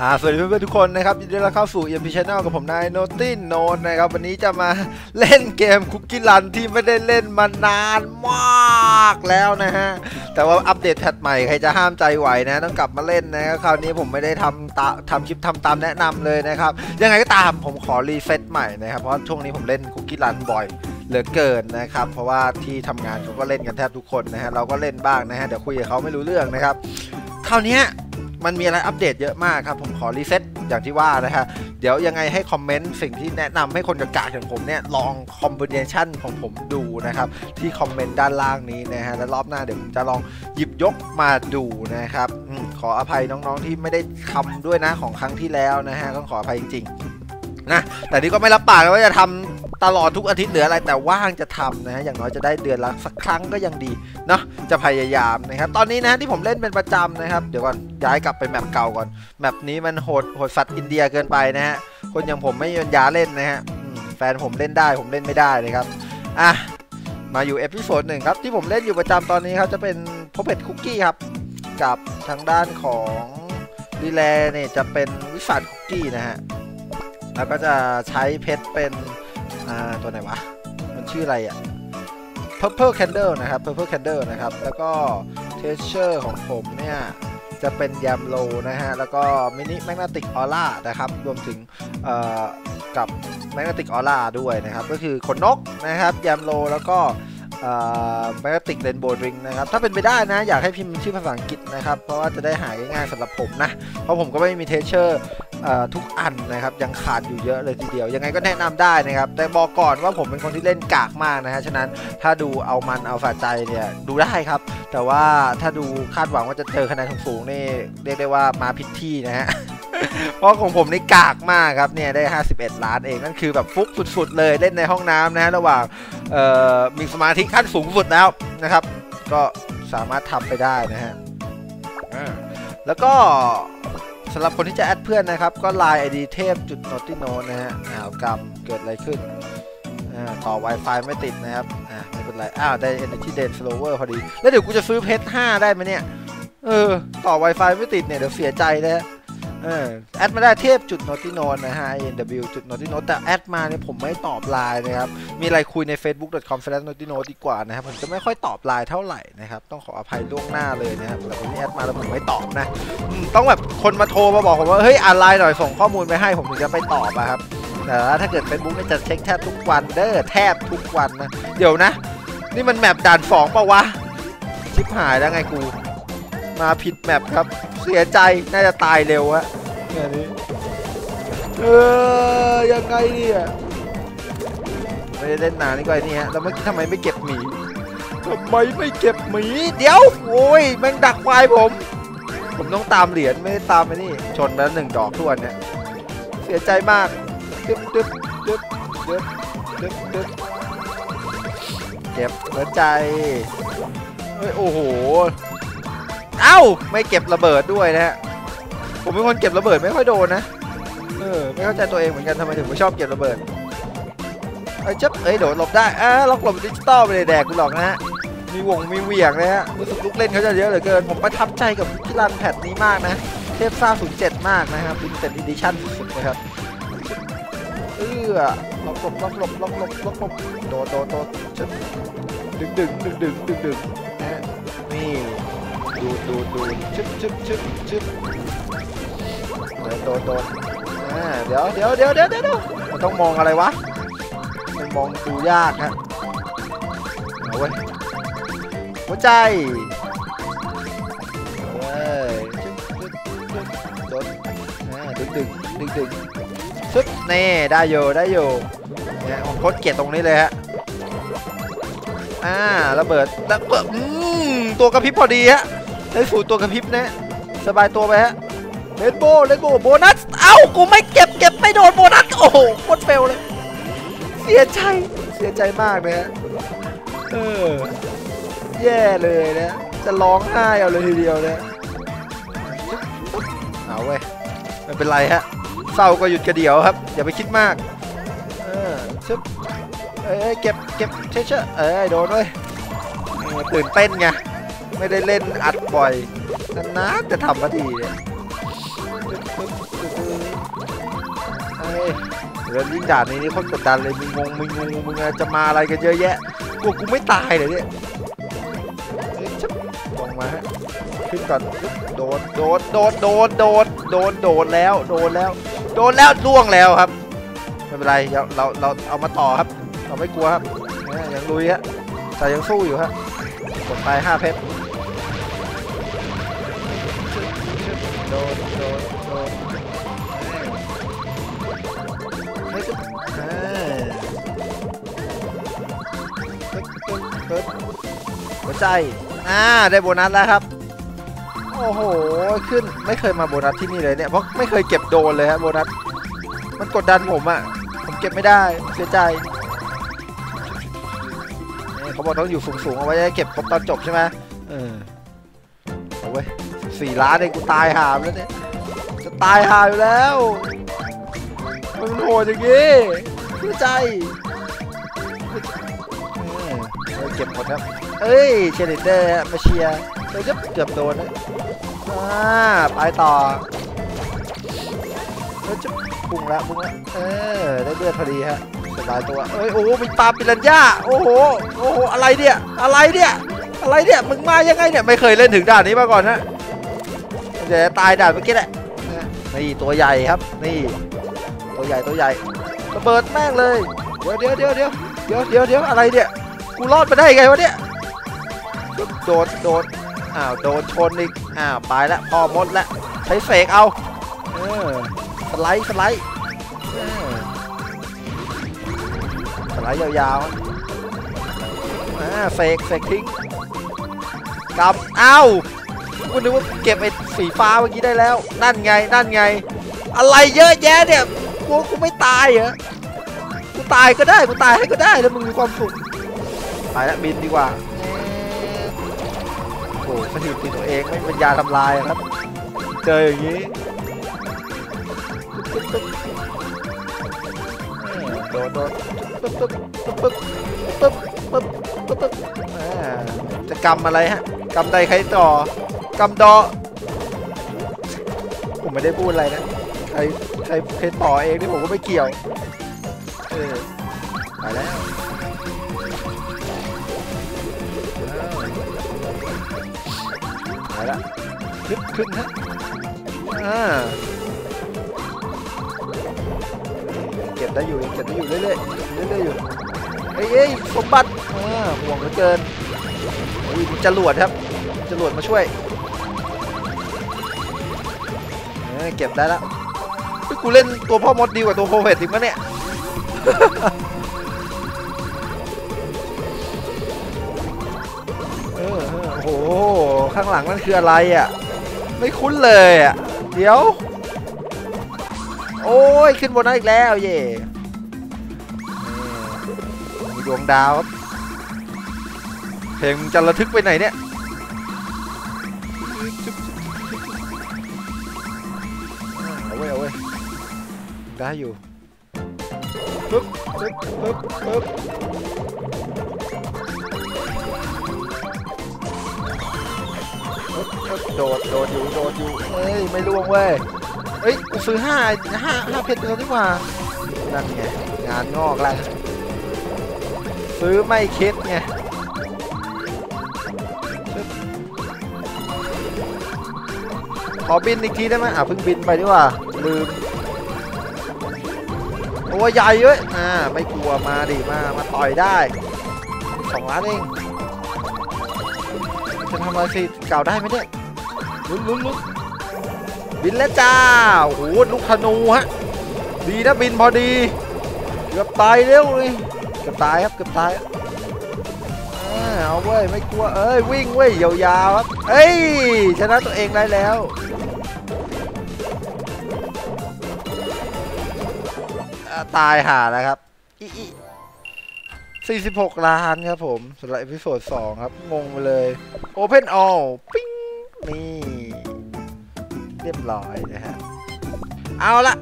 อ่าสวัสดีเพื่อนๆทุกคนนะครับยินดีต้อนรับเข้าสู่ EMP Channel กับผมนายโนตินโนนนะครับ วันนี้จะมาเล่นเกมคุกกี้รันที่ไม่ได้เล่นมานานมากแล้วนะฮะ แต่ว่าอัปเดตแพทใหม่ใครจะห้ามใจไหวนะ ต้องกลับมาเล่นนะครับคราวนี้ผมไม่ได้ทำตาทำคลิปทำตามแนะนำเลยนะครับ ยังไงก็ตามผมขอรีเซ็ตใหม่นะครับ เพราะช่วงนี้ผมเล่นคุกกี้รันบ่อยเหลือเกินนะครับ เพราะว่าที่ทำงานเขาก็เล่นกันแทบทุกคนนะฮะเราก็เล่นบ้างนะฮะเดี๋ยวคุยกับเขาไม่รู้เรื่องนะครับคราวนี้ มันมีอะไรอัปเดตเยอะมากครับผมขอรีเซ็ตอย่างที่ว่านะฮะเดี๋ยวยังไงให้คอมเมนต์สิ่งที่แนะนำให้คนกากาอย่างผมเนี่ยลองคอมบิเนชันของผมดูนะครับที่คอมเมนต์ด้านล่างนี้นะฮะแล้วรอบหน้าเดี๋ยวผมจะลองหยิบยกมาดูนะครับอขออภัยน้องๆที่ไม่ได้ทำด้วยนะของครั้งที่แล้วนะฮะต้องขออภัยจริงๆนะแต่นี่ก็ไม่รับปากว่าจะทำ ตลอดทุกอาทิตย์หรืออะไรแต่ว่างจะทำนะฮะอย่างน้อยจะได้เดือนละสักครั้งก็ยังดีเนาะจะพยายามนะครับตอนนี้นะที่ผมเล่นเป็นประจำนะครับเดี๋ยวก่อนย้ายกลับไปแมปเก่าก่อนแมปนี้มันโหดโหดสัตว์อินเดียเกินไปนะฮะคนอย่างผมไม่มีปัญญาเล่นนะฮะแฟนผมเล่นได้ผมเล่นไม่ได้นะครับอะมาอยู่เอพิโซดหนึ่งครับที่ผมเล่นอยู่ประจำตอนนี้ครับจะเป็นพบเพชคุกกี้ครับกับทางด้านของดีแลเนี่ยจะเป็นวิสัทคุกกี้นะฮะแล้วก็จะใช้เพชรเป็น อ่าตัวไหนวะ มันชื่ออะไรอะ Purple Candle นะครับ Purple Candle นะครับ แล้วก็ Treasure ของผมเนี่ยจะเป็นยามโลนะฮะ แล้วก็ Mini Magnetic Aura นะครับ รวมถึงกับ Magnetic Aura ด้วยนะครับ ก็คือขนนกนะครับยามโลแล้วก็เอ่อ Magnetic Rainbow Ring นะครับ ถ้าเป็นไปได้นะ อยากให้พิมพ์ชื่อภาษาอังกฤษนะครับ เพราะว่าจะได้หาง่ายๆสำหรับผมนะ เพราะผมก็ไม่มี Treasure เอ่อ ทุกอันนะครับยังขาดอยู่เยอะเลยทีเดียว ยังไงก็แนะนำได้นะครับ แต่บอกก่อนว่าผมเป็นคนที่เล่นกากมากนะฮะฉะนั้นถ้าดูเอามันเอาฝาใจเนี่ยดูได้ครับ แต่ว่าถ้าดูคาดหวังว่าจะเจอคะแนนสูงๆนี่เรียกได้ว่ามาผิดที่นะฮะเพราะของผมนี่กากมากครับเนี่ยได้ 51 ล้านเองนั่นคือแบบฟุกสุด ๆ เลยเล่นในห้องน้ำนะฮะระหว่างมีสมาธิขั้นสูงสุดแล้วนะครับ ก็สามารถทำไปได้นะฮะแล้วก็ สำหรับคนที่จะแอดเพื่อนนะครับ ก็ Line ID เทพจุดโนติโนนะฮะอ้าวกรรมเกิดอะไรขึ้นอ่าต่อ Wi-Fi ไม่ติดนะครับ อ่าไม่เป็นไร อ้าว ได้ Energy d e n Slower พอดี แล้วเดี๋ยวกูจะซื้อเพชร5ได้ไหมเนี่ย เออ ต่อ Wi-Fi ไม่ติดเนี่ย เดี๋ยวเสียใจนะฮะ เออแอดมาได้เทพจุดโนติโนนะฮะ INW จุดโนติโนแต่แอดมาเนี่ยผมไม่ตอบไลน์นะครับ มีอะไรคุยใน facebook.com s l a s h n o t i n o ดีกว่านะครับ ผมจะไม่ค่อยตอบไลน์เท่าไหร่นะครับ ต้องขออภัยล่วงหน้าเลยนะครับแต่คนที่แอดมาแล้วผมไม่ตอบนะ ต้องแบบคนมาโทรมาบอกผมว่า เฮ้ยอ่านไลน์หน่อยส่งข้อมูลไปให้ผมถึงจะไปตอบอะครับแต่ถ้าเกิด Facebook เนี่ยจะเช็คแทบทุกวันเด้อแทบทุกวันนะ เดี๋ยวนะ นี่มันแมปด่านสองปะวะชิบหายแล้วไงกู มาผิดแมปครับ เสียใจน่าจะตายเร็วฮะเนี่ยนี้เออยังไงเนี่ยไม่ได้เล่นนานนี่ก็ไอ้นี่ฮะแล้วเมื่อกี้ทำไมไม่เก็บหมีทำไมไม่เก็บหมี เดี๋ยว โอ้ยแม่งดักควายผม ผมต้องตามเหรียญไม่ได้ตามไอ้นี่ ชนไปแล้วหนึ่งดอกทวนเนี่ยเสียใจมากดึ๊บดึ๊บดึ๊บดึ๊บดึ๊บดึ๊บเก็บหัวใจเฮ้ยโอ้โหเอ้าไม่เก็บระเบิดด้วยนะฮะผมเป็นคนเก็บระเบิดไม่ค่อยโดนนะเออไม่เข้าใจตัวเองเหมือนกันทำไมถึงไม่ชอบเก็บระเบิดไอ้ยจับเอ้ยโดดหลบได้อ่าล็อกหลบดิจิตอลไปเลยแดกกูหรอกนะฮะมีวงมีเหวี่ยงนะฮะรู้สึกลูกเล่นเขาจะเยอะเหลือเกิน ผมประทับใจกับพิลันแพทนี้มากนะ เทพซ่า07มากนะครับเป็นเต็ดอีดิชั่นสุดๆนะครับเอื้อล็อกหลบล็อกหลบล็อกหลบล็อกหลบโดดโดดโดดชึบดึงดึงดึงดึงดึงดึงนะฮะนี่ ดูดดูดดูดชึบชึบชึบชึบโดดโดดโดดอ่าเดี๋ยวเดี๋ยวเดี๋ยวเดี๋ยวเดี๋ยวมันต้องมองอะไรวะมันมองดูยากฮะเอาเว้หัวใจเอาเว้ยชึบชึบชึบโดดอ่าดึงดึงดึงดึงซึบนี่ได้อยู่ได้อยู่เนี่ยผมโคตรเกลียดตรงนี้เลยฮะอ่าระเบิดระเบิดอืมตัวกระพริบพอดีฮะ ได้สูตรตัวกระพริบนะ สบายตัวไปฮะเลนโบเลนโบโบนัส เอ้า กูไม่เก็บเก็บไม่โดนโบนัส โอ้โหโคตรเฟลเลย เสียใจ เสียใจมากเลยฮะ เออ แย่เลยนะ จะร้องไห้เอาเลยทีเดียวนะเอาเว้ยไม่เป็นไรฮะ เศร้าก็หยุดกระเดี่ยวครับ อย่าไปคิดมาก เออชึบเอ้ยเก็บเก็บเชเชอเอ้ยโดนเลยตื่นเต้นไง ไม่ได้เล่นอัดบ่อยนานๆจะทำมาทีเนี่ยชปึ๊บปึ๊บเอ้ยเดี๋ยวยิ่งด่านนี้นี่คตรกดดันเลยมึงงงมึงงงมึงจะมาอะไรกันเยอะแยะกลัวกูไม่ตายเลยเนี่ยชับลงมาฮะขึ้นก่อนโดนโดนโดนโดนโดนโดนโดนแล้วโดนแล้ว โดนแล้วล่วงแล้วครับไม่เป็นไรเดี๋ยวเราเราเอามาต่อครับ เราไม่กลัวครับยยังลุยฮะแต่ยังสู้อยู่ฮะกดไปห้าเพชร โดนโดนโดนเฮ้ยเอ้ยปึ๊บปึ๊บปึ๊บหัวใจ อ่า ได้โบนัสแล้วครับ โอ้โห ขึ้น ไม่เคยมาโบนัสที่นี่เลยเนี่ย เพราะไม่เคยเก็บโดนเลยฮะโบนัส มันกดดันผมอะผมเก็บไม่ได้ เสียใจเขาบอกต้องอยู่สูงๆเอาไว้เก็บครบตอนจบใช่ไหมเออเอาไว้ สี่ล้านเองกูตายหามแล้วเนี่ย จะตายหาอยู่แล้วมันโหดอย่างงี้เสียใจเออเก็บหมดครับ เอ้ยเชลิเดอร์มาเชียร์เราจะเกือบโดนนะอ่าไปต่อเราจะพุ่งละพุ่งละเออ ได้เลือดพอดีฮะสบายตัว เอ้ย โอ้โห มีปลาปิรันย่า โอ้โห โอ้โห อะไรเนี่ย อะไรเนี่ย อะไรเนี่ย มึงมายังไงเนี่ย ไม่เคยเล่นถึงด่านนี้มาก่อนนะ เดี๋ยวจะตายด่านเมื่อกี้แหละนี่ตัวใหญ่ครับ นี่ตัวใหญ่ตัวใหญ่ระเบิดแม่งเลยเดี๋ยวเดี๋ยวเดี๋ยวเดี๋ยวเดี๋ยวเดี๋ยวเดี๋ยวอะไรเนี่ยกูรอดมาได้ไงวะเนี่ยโดนโดนอ้าวโดนชนอีกอ้าวไปแล้วพอหมดแล้วใช้เสกเอาเออสไลด์สไลด์เออสไลด์ยาวๆอ่าเสกเสกทิ้งกำอ้าว กูนึกว่าเก็บไอ้สีฟ้าเมื่อกี้ได้แล้ว นั่นไง นั่นไง อะไรเยอะแยะเนี่ยกูกูไม่ตายเหรอ กูตายก็ได้ กูตายให้ก็ได้แล้วมึงมีความสุขไปล้วบินดีกว่าโอ้โหสถิติตัวเองไม่เป็นยาทำลายอะครับ เจออย่างนี้โดนโดนปึ๊บปึ๊บปึ๊บปึ๊บปึ๊บปึ๊บปึ๊บจะกำอะไรฮะกำใดใครต่อ กำดอ ผมไม่ได้พูดอะไรนะ ใครใครใครต่อเองนี่ผมก็ไม่เกี่ยว เออไปแล้วไปละขึ้นขึ้นฮะอ่าเก็บได้อยู่เก็บได้อยู่เรื่อยๆเรื่อยๆอยู่เอ้ยสมบัติอ่าห่วงเหลือเกินอุ้ยมีจรวดครับจรวดมาช่วย เก็บได้แล้วกูเล่นตัวพ่อมดดีกว่าตัวโพเวตอีกมั้เนี่ยเออโอ้โห ข้างหลังนั่นคืออะไรอะ ไม่คุ้นเลยอะ เดี๋ยว โอ้ย ขึ้นบนนั้นอีกแล้วเย่มีดวงดาวครับเพลงมึงจะระทึกไปไหนเนี่ย ได้อยู่ปึ๊บปึ๊บปึ๊บปึ๊บโดดโดดอยู่โดดอยู่เฮ้ยไม่ล่วงเว้ยเฮ้ยกูซื้อห้าห้าห้าเพชรแล้วนี่หว่านั่นไงงานงอกแล้วซื้อไม่คิดไงขอบินอีกทีได้ไหมอะเพิ่งบินไปดีกว่าลืม ตัวใหญ่เว้ยอ่าไม่กลัวมาดิมา มาต่อยได้สองล้านเอง จะทำอะไรสิเก่าได้ไหมเนี่ยลุ้นลุ้นลุ้นบินแล้วจ้าโอ้โหลูกธนูฮะ ดีนะบินพอดี เกือบตายเร็วเลยเกือบตายครับเกือบตายอ่าเอาเว้ยไม่กลัวเอ้ยวิ่งเว้ยยาวๆครับเอ้ยชนะตัวเองได้แล้ว ตายหาแล้วครับอีอี46ล้านครับผมสำหรับเอพิโซด2ครับ งงไปเลย Open All ปิ้งนี่ เรียบร้อยนะฮะเอาละ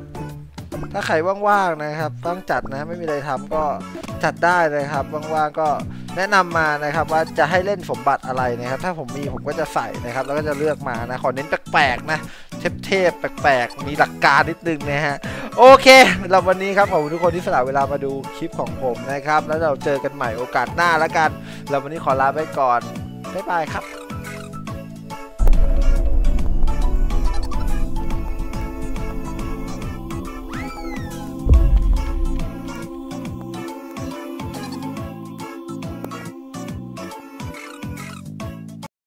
ถ้าใครว่างๆนะครับ ต้องจัดนะไม่มีอะไรทำก็จัดได้เลยครับ ว่างๆก็แนะนำมานะครับว่าจะให้เล่นสมบัติอะไรนะครับ ถ้าผมมีผมก็จะใส่นะครับ แล้วก็จะเลือกมานะ ขอเน้นแปลกๆนะ เทพๆ แปลกๆ มีหลักการนิดนึงนะฮะ โอเคสำหรับวันนี้ครับขอบคุณทุกคนที่สละเวลามาดูคลิปของผมนะครับ แล้วเราเจอกันใหม่โอกาสหน้าแล้วกัน เราววันนี้ขอลาไปก่อน บ๊ายบายครับ